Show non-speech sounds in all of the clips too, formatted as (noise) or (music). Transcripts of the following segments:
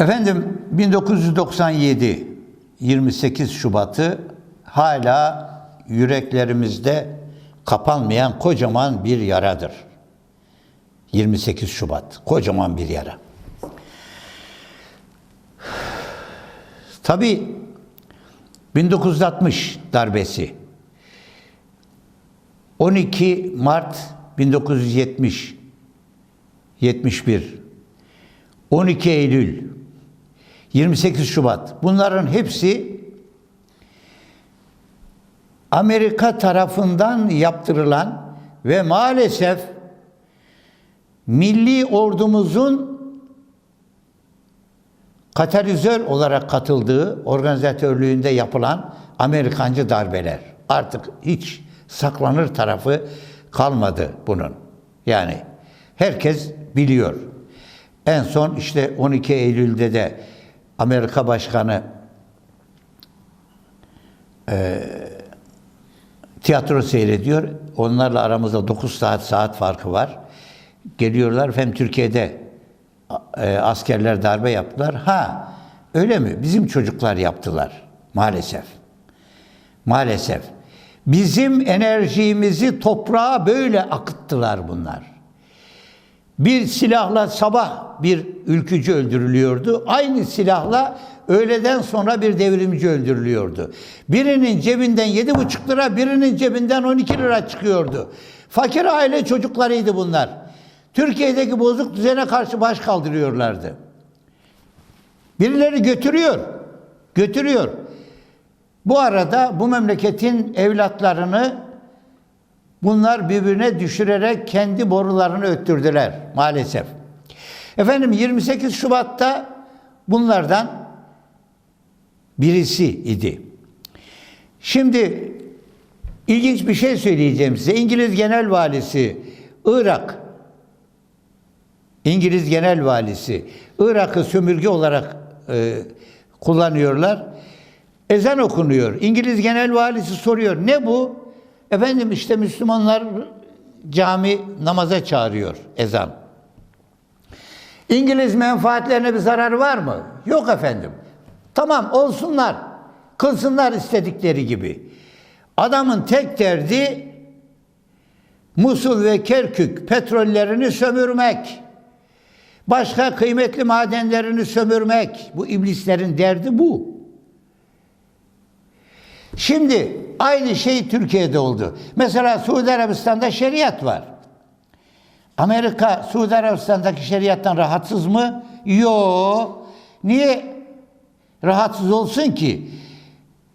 Efendim 1997 28 Şubat'ı hala yüreklerimizde kapanmayan kocaman bir yaradır. 28 Şubat kocaman bir yara. Tabii 1960 darbesi 12 Mart 1970 71 12 Eylül 28 Şubat bunların hepsi Amerika tarafından yaptırılan ve maalesef milli ordumuzun katalizör olarak katıldığı organizatörlüğünde yapılan Amerikancı darbeler. Artık hiç saklanır tarafı kalmadı bunun. Yani herkes biliyor. En son işte 12 Eylül'de de Amerika Başkanı e, tiyatro seyrediyor. Onlarla aramızda 9 saat saat farkı var. Geliyorlar efendim Türkiye'de e, askerler darbe yaptılar. Ha öyle mi? Bizim çocuklar yaptılar maalesef. Maalesef. Bizim enerjimizi toprağa böyle akıttılar bunlar. Bir silahla sabah bir ülkücü öldürülüyordu. Aynı silahla öğleden sonra bir devrimci öldürülüyordu. Birinin cebinden yedi buçuk lira, birinin cebinden 12 lira çıkıyordu. Fakir aile çocuklarıydı bunlar. Türkiye'deki bozuk düzene karşı baş kaldırıyorlardı. Birileri götürüyor. Götürüyor. Bu arada bu memleketin evlatlarını bunlar birbirine düşürerek kendi borularını öttürdüler maalesef. Efendim 28 Şubat'ta bunlardan birisi idi. Şimdi ilginç bir şey söyleyeceğim size. İngiliz Genel Valisi Irak İngiliz Genel Valisi Irak'ı sömürge olarak e, kullanıyorlar. Ezan okunuyor. İngiliz Genel Valisi soruyor. Ne bu? Efendim işte Müslümanlar cami namaza çağırıyor ezan. İngiliz menfaatlerine bir zararı var mı? Yok efendim. Tamam olsunlar. Kılsınlar istedikleri gibi. Adamın tek derdi Musul ve Kerkük petrollerini sömürmek. Başka kıymetli madenlerini sömürmek. Bu iblislerin derdi bu. Şimdi aynı şey Türkiye'de oldu. Mesela Suudi Arabistan'da şeriat var. Amerika Suudi Arabistan'daki şeriattan rahatsız mı? Yok. Niye rahatsız olsun ki?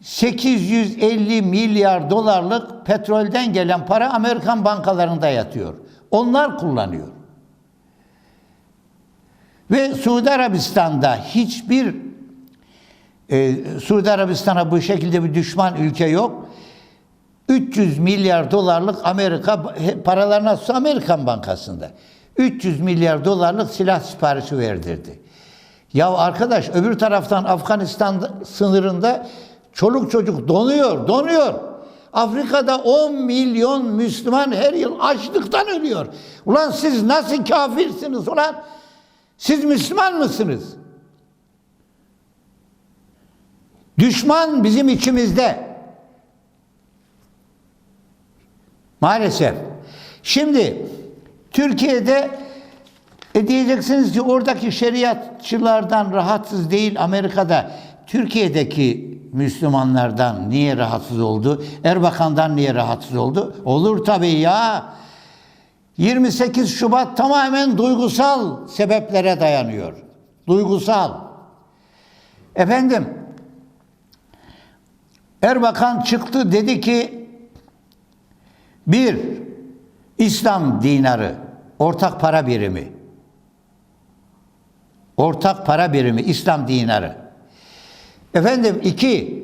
850 milyar dolarlık petrolden gelen para Amerikan bankalarında yatıyor. Onlar kullanıyor. Ve Suudi Arabistan'da hiçbir e, Suudi Arabistan'a bu şekilde bir düşman ülke yok. 300 milyar dolarlık Amerika paralarına Amerikan Bankası'nda. 300 milyar dolarlık silah siparişi verdirdi. Ya arkadaş öbür taraftan Afganistan sınırında çoluk çocuk donuyor, donuyor. Afrika'da 10 milyon Müslüman her yıl açlıktan ölüyor. Ulan siz nasıl kafirsiniz ulan? Siz Müslüman mısınız? Düşman bizim içimizde. Maalesef. Şimdi Türkiye'de e diyeceksiniz ki oradaki şeriatçılardan rahatsız değil Amerika'da. Türkiye'deki Müslümanlardan niye rahatsız oldu? Erbakan'dan niye rahatsız oldu? Olur tabii ya. 28 Şubat tamamen duygusal sebeplere dayanıyor. Duygusal. Efendim, Erbakan çıktı dedi ki bir, İslam dinarı, ortak para birimi. Ortak para birimi, İslam dinarı. Efendim iki,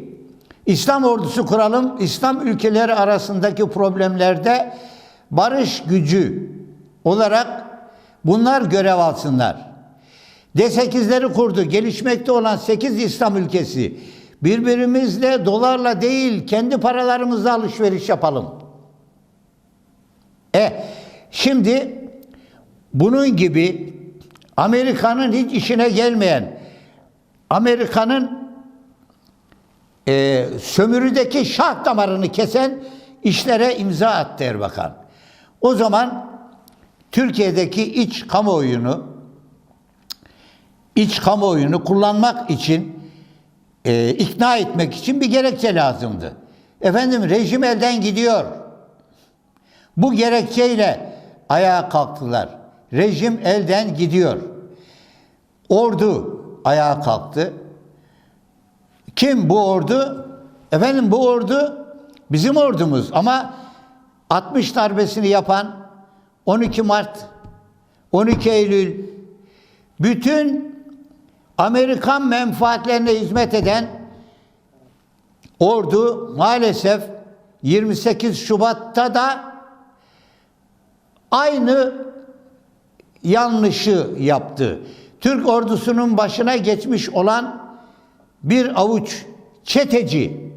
İslam ordusu kuralım, İslam ülkeleri arasındaki problemlerde barış gücü olarak bunlar görev alsınlar. D8'leri kurdu. Gelişmekte olan 8 İslam ülkesi. Birbirimizle dolarla değil kendi paralarımızla alışveriş yapalım. E şimdi bunun gibi Amerika'nın hiç işine gelmeyen Amerika'nın e, sömürüdeki şah damarını kesen işlere imza attı Erbakan. O zaman Türkiye'deki iç kamuoyunu iç kamuoyunu kullanmak için e, ikna etmek için bir gerekçe lazımdı. Efendim rejim elden gidiyor. Bu gerekçeyle ayağa kalktılar. Rejim elden gidiyor. Ordu ayağa kalktı. Kim bu ordu? Efendim bu ordu bizim ordumuz ama 60 darbesini yapan 12 Mart, 12 Eylül bütün Amerikan menfaatlerine hizmet eden ordu maalesef 28 Şubat'ta da aynı yanlışı yaptı. Türk ordusunun başına geçmiş olan bir avuç çeteci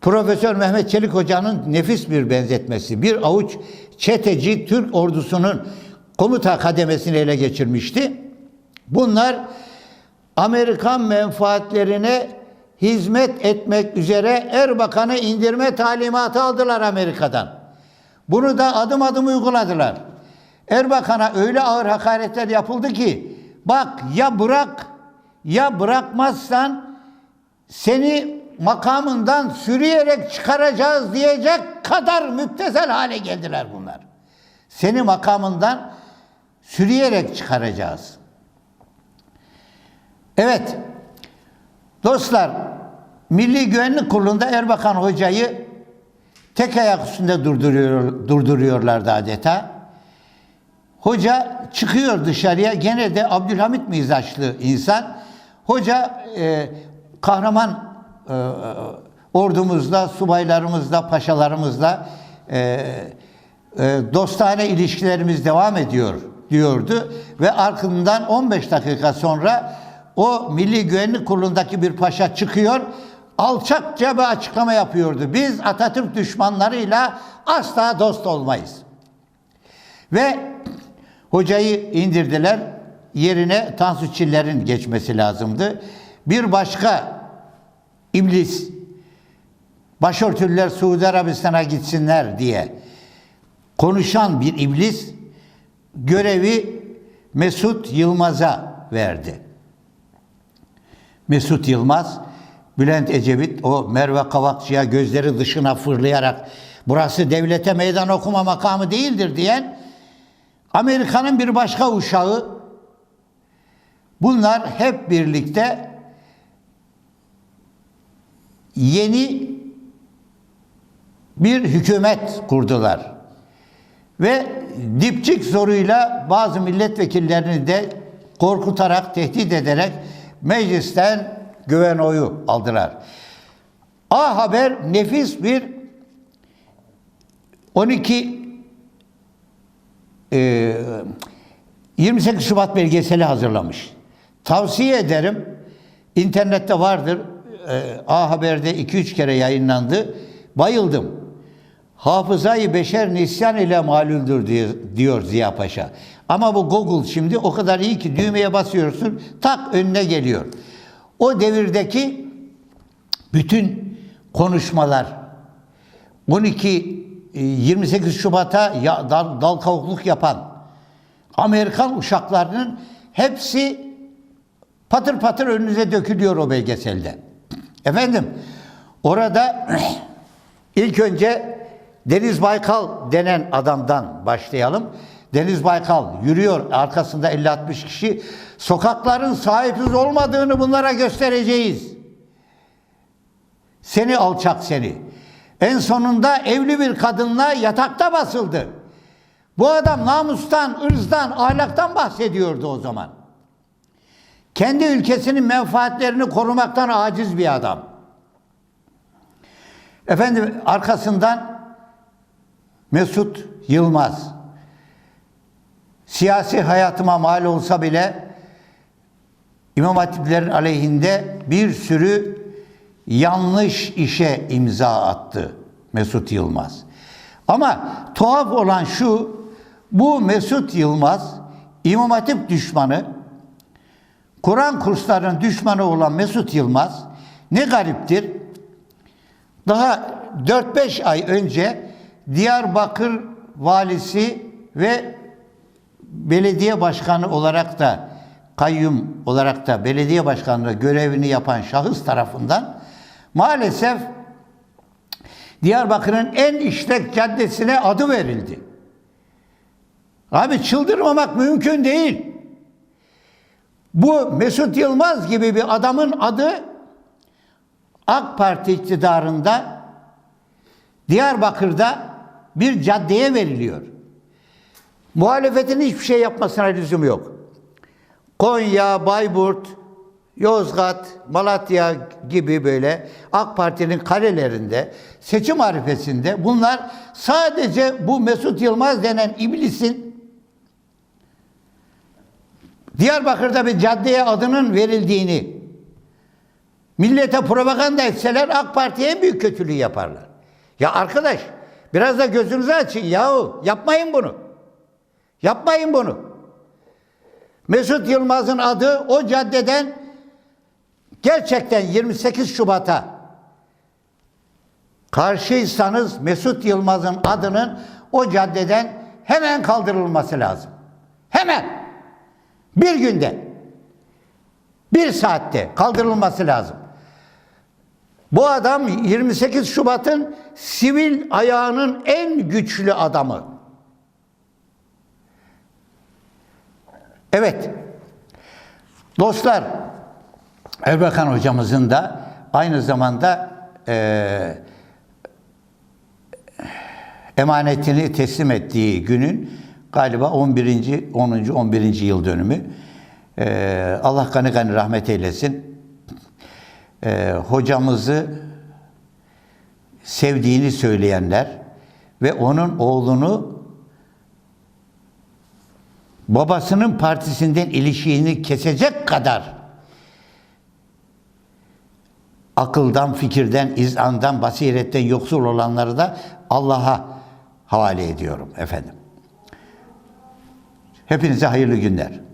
Profesör Mehmet Çelik Hoca'nın nefis bir benzetmesi. Bir avuç çeteci Türk ordusunun komuta kademesini ele geçirmişti. Bunlar Amerikan menfaatlerine hizmet etmek üzere Erbakan'ı indirme talimatı aldılar Amerika'dan. Bunu da adım adım uyguladılar. Erbakan'a öyle ağır hakaretler yapıldı ki bak ya bırak ya bırakmazsan seni makamından sürüyerek çıkaracağız diyecek kadar müptezel hale geldiler bunlar. Seni makamından sürüyerek çıkaracağız. Evet, dostlar, Milli Güvenlik Kurulu'nda Erbakan Hoca'yı tek ayak üstünde durduruyor, durduruyorlardı adeta. Hoca çıkıyor dışarıya, gene de Abdülhamit mizaçlı insan. Hoca e, kahraman e, ordumuzla, subaylarımızla, paşalarımızla e, e, dostane ilişkilerimiz devam ediyor diyordu. Ve ardından 15 dakika sonra o Milli Güvenlik Kurulu'ndaki bir paşa çıkıyor, alçakça bir açıklama yapıyordu. Biz Atatürk düşmanlarıyla asla dost olmayız. Ve hocayı indirdiler, yerine Tansu Çiller'in geçmesi lazımdı. Bir başka iblis, başörtüler Suudi Arabistan'a gitsinler diye konuşan bir iblis görevi Mesut Yılmaz'a verdi. Mesut Yılmaz, Bülent Ecevit o Merve Kavakçı'ya gözleri dışına fırlayarak burası devlete meydan okuma makamı değildir diyen Amerika'nın bir başka uşağı bunlar hep birlikte yeni bir hükümet kurdular. Ve dipçik zoruyla bazı milletvekillerini de korkutarak, tehdit ederek meclisten güven oyu aldılar. A Haber nefis bir 12 e, 28 Şubat belgeseli hazırlamış. Tavsiye ederim. İnternette vardır. E, A Haber'de 2-3 kere yayınlandı. Bayıldım. Hafızayı beşer nisyan ile malüldür diyor, Ziya Paşa. Ama bu Google şimdi o kadar iyi ki düğmeye basıyorsun tak önüne geliyor. O devirdeki bütün konuşmalar 12 28 Şubat'a ya, dal, dal kavukluk yapan Amerikan uşaklarının hepsi patır patır önünüze dökülüyor o belgeselde. Efendim orada (clears throat) ilk önce Deniz Baykal denen adamdan başlayalım. Deniz Baykal yürüyor arkasında 50-60 kişi. Sokakların sahipsiz olmadığını bunlara göstereceğiz. Seni alçak seni. En sonunda evli bir kadınla yatakta basıldı. Bu adam namustan, ırzdan, ahlaktan bahsediyordu o zaman. Kendi ülkesinin menfaatlerini korumaktan aciz bir adam. Efendim arkasından Mesut Yılmaz. Siyasi hayatıma mal olsa bile İmam Hatiplerin aleyhinde bir sürü yanlış işe imza attı Mesut Yılmaz. Ama tuhaf olan şu, bu Mesut Yılmaz İmam Hatip düşmanı Kur'an kurslarının düşmanı olan Mesut Yılmaz ne gariptir. Daha 4-5 ay önce Diyarbakır valisi ve belediye başkanı olarak da kayyum olarak da belediye başkanlığı görevini yapan şahıs tarafından maalesef Diyarbakır'ın en işlek caddesine adı verildi. Abi çıldırmamak mümkün değil. Bu Mesut Yılmaz gibi bir adamın adı AK Parti iktidarında Diyarbakır'da bir caddeye veriliyor. Muhalefetin hiçbir şey yapmasına lüzum yok. Konya, Bayburt, Yozgat, Malatya gibi böyle AK Parti'nin kalelerinde, seçim arifesinde bunlar sadece bu Mesut Yılmaz denen iblisin Diyarbakır'da bir caddeye adının verildiğini millete propaganda etseler AK Parti'ye en büyük kötülüğü yaparlar. Ya arkadaş biraz da gözünüzü açın yahu yapmayın bunu. Yapmayın bunu. Mesut Yılmaz'ın adı o caddeden gerçekten 28 Şubat'a karşıysanız Mesut Yılmaz'ın adının o caddeden hemen kaldırılması lazım. Hemen. Bir günde. Bir saatte kaldırılması lazım. Bu adam 28 Şubat'ın sivil ayağının en güçlü adamı. Evet. Dostlar, Erbakan hocamızın da aynı zamanda eee emanetini teslim ettiği günün galiba 11. 10. 11. yıl dönümü. Eee, Allah kanı kanı rahmet eylesin. Eee, hocamızı sevdiğini söyleyenler ve onun oğlunu babasının partisinden ilişiğini kesecek kadar akıldan, fikirden, izandan, basiretten yoksul olanları da Allah'a havale ediyorum efendim. Hepinize hayırlı günler.